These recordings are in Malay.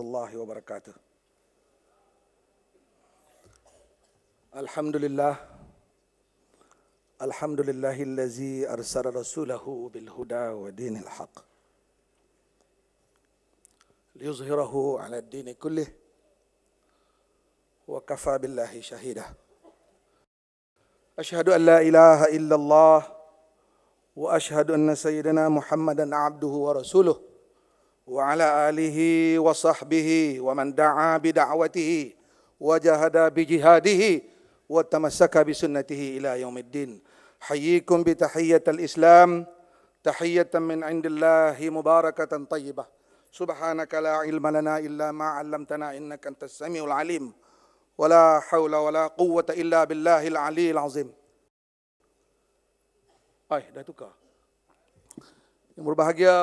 الله وبركاته. الحمد لله. الحمد لله الذي أرسل رسوله بالهدى ودين الحق. ليظهره على الدين كله. وكفى بالله شهيدا. أشهد أن لا إله إلا الله. وأشهد أن سيدنا محمدا عبده ورسوله. وعلى آله وصحبه ومن دعا بدعوته وجاهد بجهاده وتمسك بسنته إلى يوم الدين. حييكم بتحية الإسلام. تحية من عند الله مباركة طيبة. سبحانك لا علم لنا إلا ما علمتنا إنك أنت السميع العليم. ولا حول ولا قوة إلا بالله العلي العظيم. Ay, dah tukar. Yang berbahagia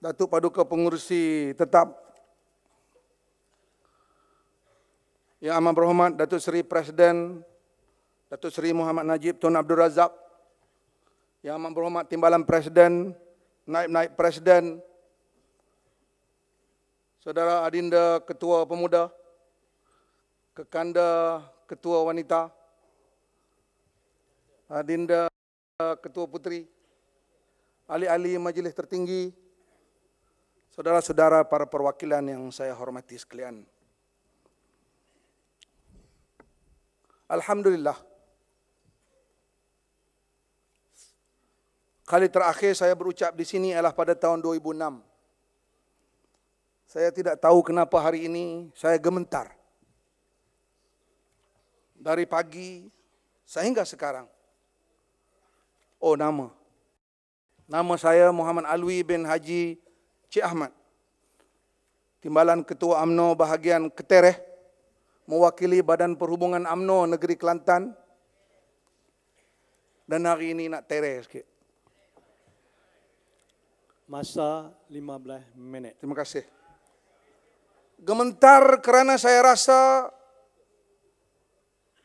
Datuk Paduka Pengurusi Tetap Yang amat berhormat Datuk Seri Presiden Datuk Seri Muhammad Najib Tun Abdul Razak Yang amat berhormat Timbalan Presiden Naib-naib Presiden Saudara Adinda Ketua Pemuda Kekanda Ketua Wanita Adinda Ketua Puteri, ahli-ahli majlis tertinggi, saudara-saudara para perwakilan yang saya hormati sekalian. Alhamdulillah. Kali terakhir saya berucap di sini adalah pada tahun 2006. Saya tidak tahu kenapa hari ini saya gementar. Dari pagi sehingga sekarang. Oh nama. Nama saya Muhammad Alwi bin Haji Cik Ahmad. Timbalan Ketua AMNO bahagian Ketereh. Mewakili Badan Perhubungan AMNO Negeri Kelantan. Dan hari ini nak tereh sikit. Masa 15 minit. Terima kasih. Gementar kerana saya rasa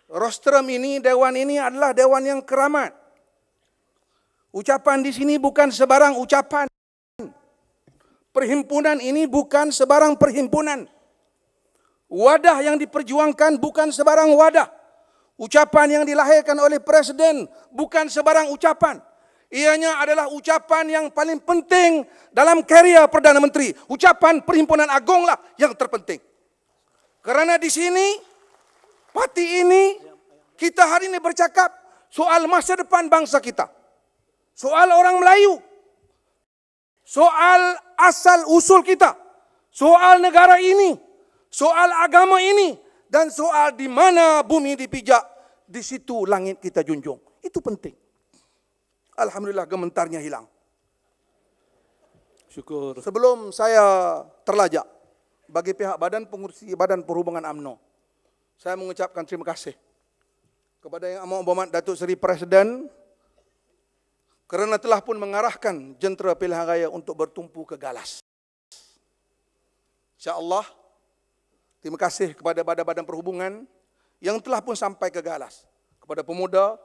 rostrum ini, dewan ini adalah dewan yang keramat. Ucapan di sini bukan sebarang ucapan. Perhimpunan ini bukan sebarang perhimpunan. Wadah yang diperjuangkan bukan sebarang wadah. Ucapan yang dilahirkan oleh Presiden bukan sebarang ucapan. Ianya adalah ucapan yang paling penting dalam karya Perdana Menteri. Ucapan Perhimpunan Agung lah yang terpenting. Kerana di sini, parti ini, kita hari ini bercakap soal masa depan bangsa kita. Soal orang Melayu. Soal asal usul kita. Soal negara ini. Soal agama ini. Dan soal di mana bumi dipijak. Di situ langit kita junjung. Itu penting. Alhamdulillah gementarnya hilang. Syukur. Sebelum saya terlajak bagi pihak Badan Pengurusi Badan Perhubungan AMNO, saya mengucapkan terima kasih kepada Yang Amat Berhormat Datuk Seri Presiden kerana telah pun mengarahkan jentera pilihan raya untuk bertumpu ke Galas. InsyaAllah, terima kasih kepada badan-badan perhubungan yang telah pun sampai ke Galas. Kepada pemuda,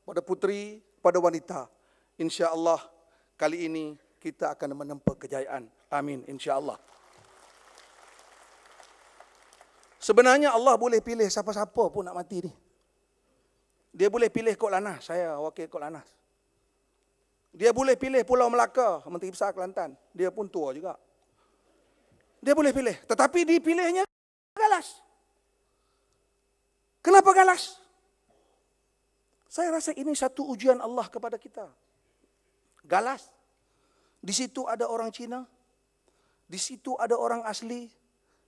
kepada puteri, kepada wanita. InsyaAllah, kali ini kita akan menempa kejayaan. Amin, insyaAllah. Sebenarnya Allah boleh pilih siapa-siapa pun nak mati ni. Dia boleh pilih Kok Lanas, saya wakil Kok Lanas. Dia boleh pilih Pulau Melaka, Menteri Besar Kelantan. Dia pun tua juga. Dia boleh pilih. Tetapi dipilihnya galas. Kenapa galas? Saya rasa ini satu ujian Allah kepada kita. Galas. Di situ ada orang Cina. Di situ ada orang asli.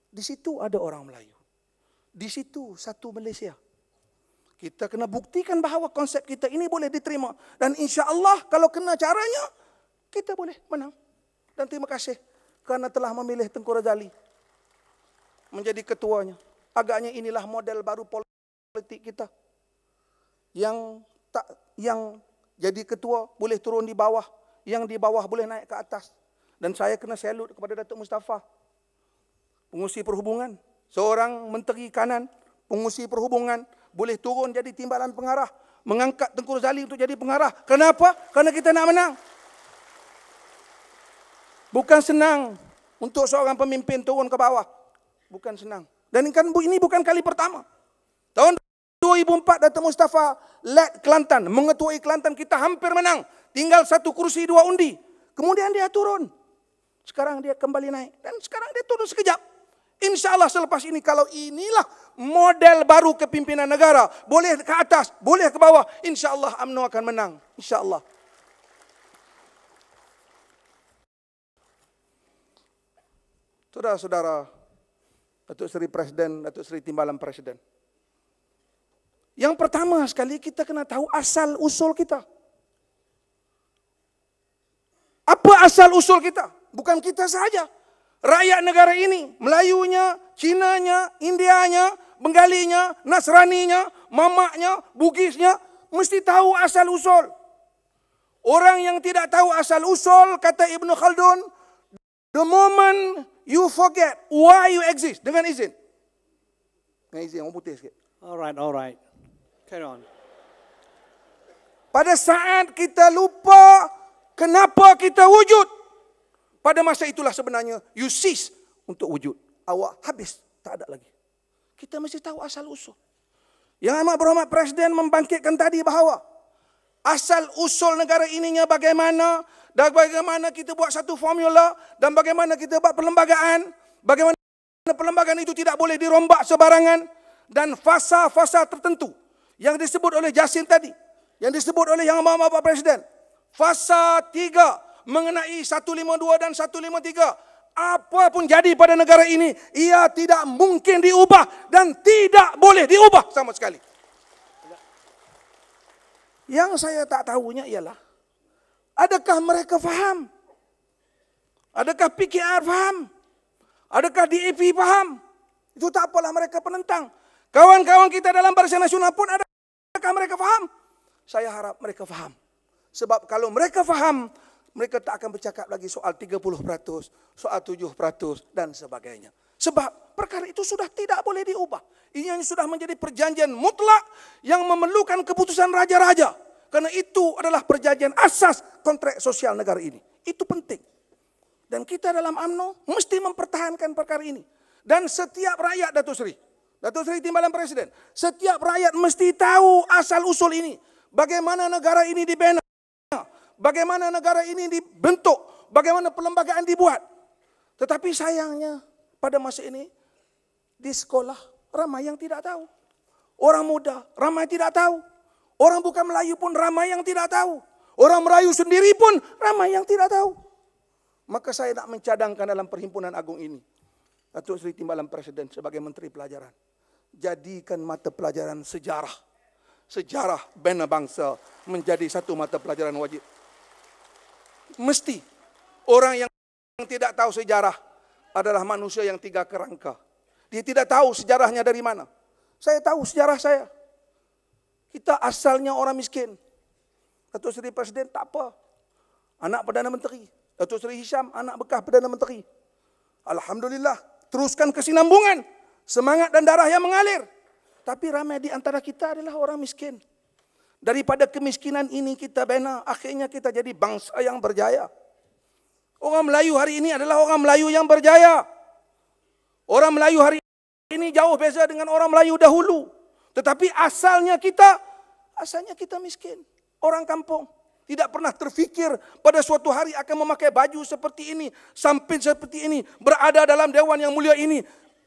Di situ ada orang Melayu. Di situ satu Malaysia. Kita kena buktikan bahawa konsep kita ini boleh diterima. Dan insya Allah kalau kena caranya, kita boleh menang. Dan terima kasih kerana telah memilih Tengku Razali menjadi ketuanya. Agaknya inilah model baru politik kita. Yang tak yang jadi ketua boleh turun di bawah, yang di bawah boleh naik ke atas. Dan saya kena salut kepada Datuk Mustafa. Pengusi perhubungan, seorang menteri kanan, pengusi perhubungan, boleh turun jadi timbalan pengarah, mengangkat Tengku Razali untuk jadi pengarah. Kenapa? Kerana kita nak menang. Bukan senang untuk seorang pemimpin turun ke bawah. Bukan senang. Dan kan ini bukan kali pertama. Tahun 2004 Datuk Mustafa led Kelantan, mengetuai Kelantan kita hampir menang. Tinggal satu kursi dua undi. Kemudian dia turun. Sekarang dia kembali naik. Dan sekarang dia turun sekejap. Insya Allah selepas ini kalau inilah model baru kepimpinan negara. Boleh ke atas, boleh ke bawah. Insya Allah UMNO akan menang. Insya Allah. Saudara-saudara, Datuk Seri Presiden, Datuk Seri Timbalan Presiden. Yang pertama sekali kita kena tahu asal usul kita. Apa asal usul kita? Bukan kita saja. Rakyat negara ini, Melayunya, Cinanya, Indianya, Benggalinya, Nasraninya, Mamaknya, Bugisnya, mesti tahu asal usul. Orang yang tidak tahu asal usul, kata Ibn Khaldun, the moment you forget why you exist. Dengan izin. Dengan izin, orang putih sikit. Alright, alright. Carry on. Pada saat kita lupa kenapa kita wujud. Pada masa itulah sebenarnya you cease untuk wujud. Awak habis, tak ada lagi. Kita mesti tahu asal usul. Yang amat berhormat Presiden membangkitkan tadi bahawa asal usul negara ininya bagaimana dan bagaimana kita buat satu formula dan bagaimana kita buat perlembagaan, bagaimana perlembagaan itu tidak boleh dirombak sebarangan dan fasa-fasa tertentu yang disebut oleh Jasin tadi, yang disebut oleh Yang Amat Bapak Presiden. Fasa tiga mengenai 152 dan 153. Apa pun jadi pada negara ini, ia tidak mungkin diubah dan tidak boleh diubah sama sekali. Yang saya tak tahunya ialah Adakah mereka faham? Adakah PKR faham? Adakah DAP faham? Itu tak apalah mereka penentang. Kawan-kawan kita dalam Barisan Nasional pun adakah mereka faham? Saya harap mereka faham. Sebab kalau mereka faham, mereka tak akan bercakap lagi soal 30%, soal 7% dan sebagainya. Sebab perkara itu sudah tidak boleh diubah. Ini sudah menjadi perjanjian mutlak yang memerlukan keputusan raja-raja. Karena itu adalah perjanjian asas kontrak sosial negara ini. Itu penting. Dan kita dalam AMNO mesti mempertahankan perkara ini. Dan setiap rakyat Datuk Seri, Datuk Seri Timbalan Presiden, setiap rakyat mesti tahu asal usul ini. Bagaimana negara ini dibina, bagaimana negara ini dibentuk, bagaimana perlembagaan dibuat. Tetapi sayangnya pada masa ini di sekolah ramai yang tidak tahu. Orang muda ramai tidak tahu. Orang bukan Melayu pun ramai yang tidak tahu. Orang Melayu sendiri pun ramai yang tidak tahu. Maka saya nak mencadangkan dalam perhimpunan agung ini. Datuk Seri Timbalan Presiden sebagai Menteri Pelajaran. Jadikan mata pelajaran sejarah. Sejarah bina bangsa menjadi satu mata pelajaran wajib. Mesti orang yang tidak tahu sejarah adalah manusia yang tiga kerangka. Dia tidak tahu sejarahnya dari mana. Saya tahu sejarah saya. Kita asalnya orang miskin. Datuk Seri Presiden tak apa. Anak Perdana Menteri. Datuk Seri Hisham, anak bekas Perdana Menteri. Alhamdulillah, teruskan kesinambungan. Semangat dan darah yang mengalir. Tapi ramai di antara kita adalah orang miskin. Daripada kemiskinan ini kita bina, akhirnya kita jadi bangsa yang berjaya. Orang Melayu hari ini adalah orang Melayu yang berjaya. Orang Melayu hari ini jauh beza dengan orang Melayu dahulu. Tetapi asalnya kita, asalnya kita miskin. Orang kampung. Tidak pernah terfikir pada suatu hari akan memakai baju seperti ini. Samping seperti ini. Berada dalam dewan yang mulia ini.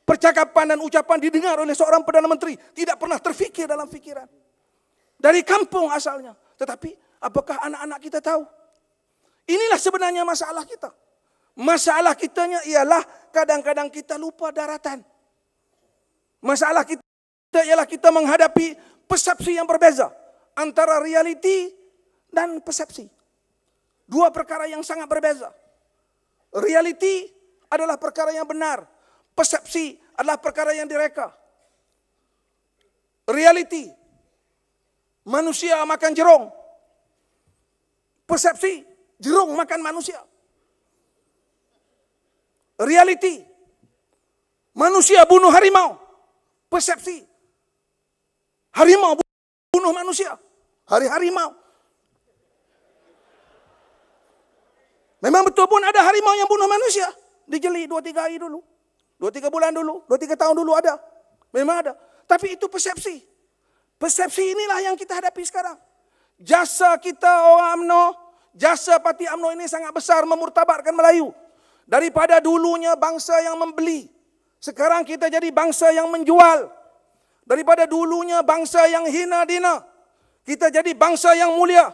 Percakapan dan ucapan didengar oleh seorang Perdana Menteri. Tidak pernah terfikir dalam fikiran. Dari kampung asalnya. Tetapi apakah anak-anak kita tahu? Inilah sebenarnya masalah kita. Masalah kitanya ialah kadang-kadang kita lupa daratan. Masalah kita ialah kita menghadapi persepsi yang berbeza antara realiti dan persepsi. Dua perkara yang sangat berbeza. Realiti adalah perkara yang benar. Persepsi adalah perkara yang direka. Realiti. Manusia makan jerung. Persepsi. Jerung makan manusia. Realiti. Manusia bunuh harimau. Persepsi. Harimau bunuh manusia. Hari harimau. Memang betul pun ada harimau yang bunuh manusia. Dijeli dua tiga hari dulu. Dua tiga bulan dulu. Dua tiga tahun dulu ada. Memang ada. Tapi itu persepsi. Persepsi inilah yang kita hadapi sekarang. Jasa kita orang UMNO, jasa parti UMNO ini sangat besar memurtabatkan Melayu. Daripada dulunya bangsa yang membeli. Sekarang kita jadi bangsa yang menjual. Daripada dulunya bangsa yang hina dina. Kita jadi bangsa yang mulia.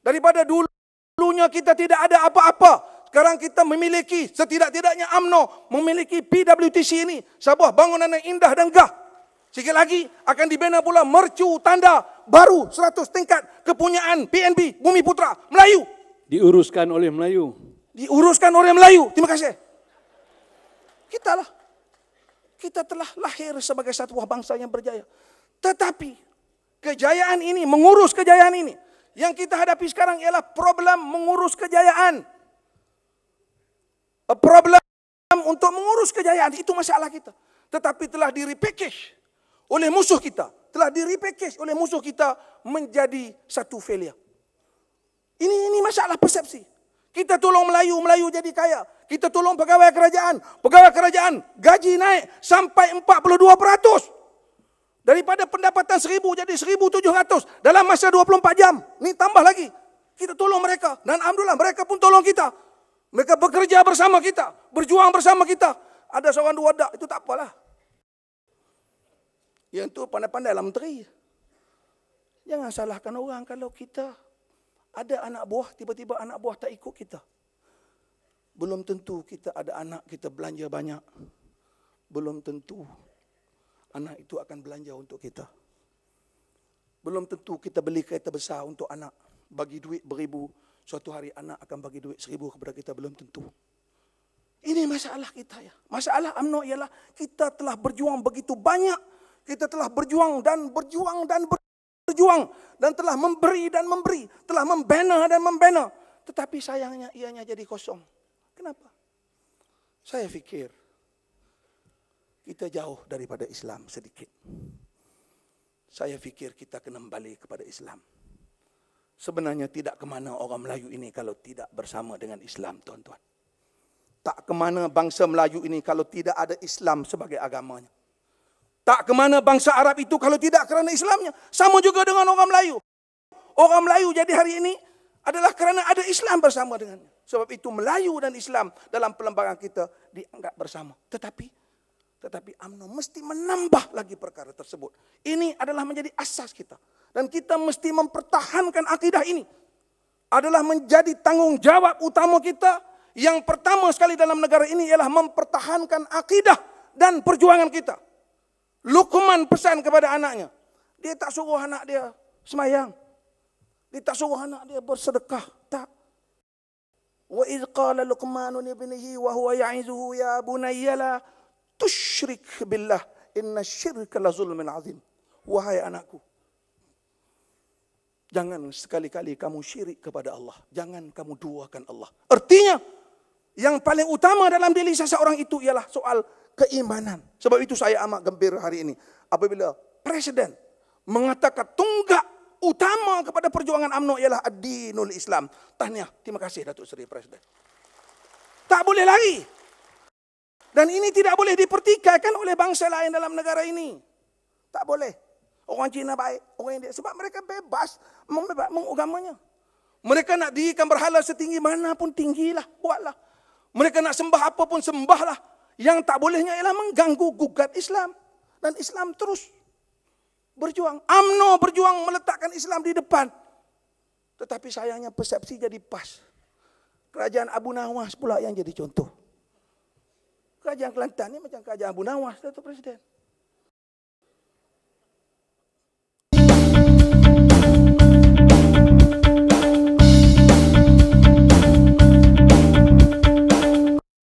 Daripada dulunya kita tidak ada apa-apa. Sekarang kita memiliki setidak-tidaknya AMNO memiliki PWTC ini. Sebuah bangunan yang indah dan gah. Sikit lagi akan dibina pula mercu tanda baru 100 tingkat kepunyaan PNB Bumi Putra Melayu. Diuruskan oleh Melayu. Diuruskan oleh Melayu. Terima kasih. Kita lah. Kita telah lahir sebagai satu buah bangsa yang berjaya. Tetapi kejayaan ini, mengurus kejayaan ini. Yang kita hadapi sekarang ialah problem mengurus kejayaan a problem untuk mengurus kejayaan itu masalah kita tetapi telah di repackage oleh musuh kita. Telah di repackage oleh musuh kita menjadi satu failure. Ini ini masalah persepsi. Kita tolong Melayu Melayu jadi kaya. Kita tolong pegawai kerajaan. Pegawai kerajaan gaji naik sampai 42% daripada pendapatan 1000 jadi 1700 dalam masa 24 jam ni tambah lagi. Kita tolong mereka. Dan alhamdulillah mereka pun tolong kita. Mereka bekerja bersama kita, berjuang bersama kita. Ada seorang dua dak, itu tak apalah. Yang itu pandai-pandai dalam menteri. Jangan salahkan orang kalau kita ada anak buah, tiba-tiba anak buah tak ikut kita. Belum tentu kita ada anak, kita belanja banyak. Belum tentu anak itu akan belanja untuk kita. Belum tentu kita beli kereta besar untuk anak. Bagi duit beribu, suatu hari anak akan bagi duit seribu kepada kita belum tentu. Ini masalah kita ya. Masalah UMNO ialah kita telah berjuang begitu banyak. Kita telah berjuang dan berjuang dan berjuang. Dan telah memberi dan memberi. Telah membina dan membina. Tetapi sayangnya ianya jadi kosong. Kenapa? Saya fikir kita jauh daripada Islam sedikit. Saya fikir kita kena kembali kepada Islam sebenarnya tidak ke mana orang Melayu ini kalau tidak bersama dengan Islam, tuan-tuan. Tak ke mana bangsa Melayu ini kalau tidak ada Islam sebagai agamanya. Tak ke mana bangsa Arab itu kalau tidak kerana Islamnya. Sama juga dengan orang Melayu. Orang Melayu jadi hari ini adalah kerana ada Islam bersama dengannya. Sebab itu Melayu dan Islam dalam pelembagaan kita dianggap bersama. Tetapi tetapi UMNO mesti menambah lagi perkara tersebut. Ini adalah menjadi asas kita. Dan kita mesti mempertahankan akidah ini. Adalah menjadi tanggungjawab utama kita. Yang pertama sekali dalam negara ini ialah mempertahankan akidah dan perjuangan kita. Lukman pesan kepada anaknya. Dia tak suruh anak dia semayang. Dia tak suruh anak dia bersedekah. Tak. Wa idh qala Luqman ibnihi wa huwa ya'izuhu ya bunayya tusyrik billah inna syirka la zulmin azim wahai anakku jangan sekali-kali kamu syirik kepada Allah jangan kamu duakan Allah artinya yang paling utama dalam diri seseorang itu ialah soal keimanan sebab itu saya amat gembira hari ini apabila presiden mengatakan tunggak utama kepada perjuangan UMNO ialah ad-dinul Islam tahniah terima kasih Datuk Seri Presiden tak boleh lagi dan ini tidak boleh dipertikaikan oleh bangsa lain dalam negara ini. Tak boleh. Orang Cina baik, orang India. Sebab mereka bebas mengagamanya. Mereka nak dirikan berhala setinggi mana pun tinggilah, buatlah. Mereka nak sembah apa pun sembahlah. Yang tak bolehnya ialah mengganggu gugat Islam. Dan Islam terus berjuang. AMNO berjuang meletakkan Islam di depan. Tetapi sayangnya persepsi jadi pas. Kerajaan Abu Nawas pula yang jadi contoh. Kerajaan Kelantan ni macam kerajaan Abu Nawas, Datuk Presiden.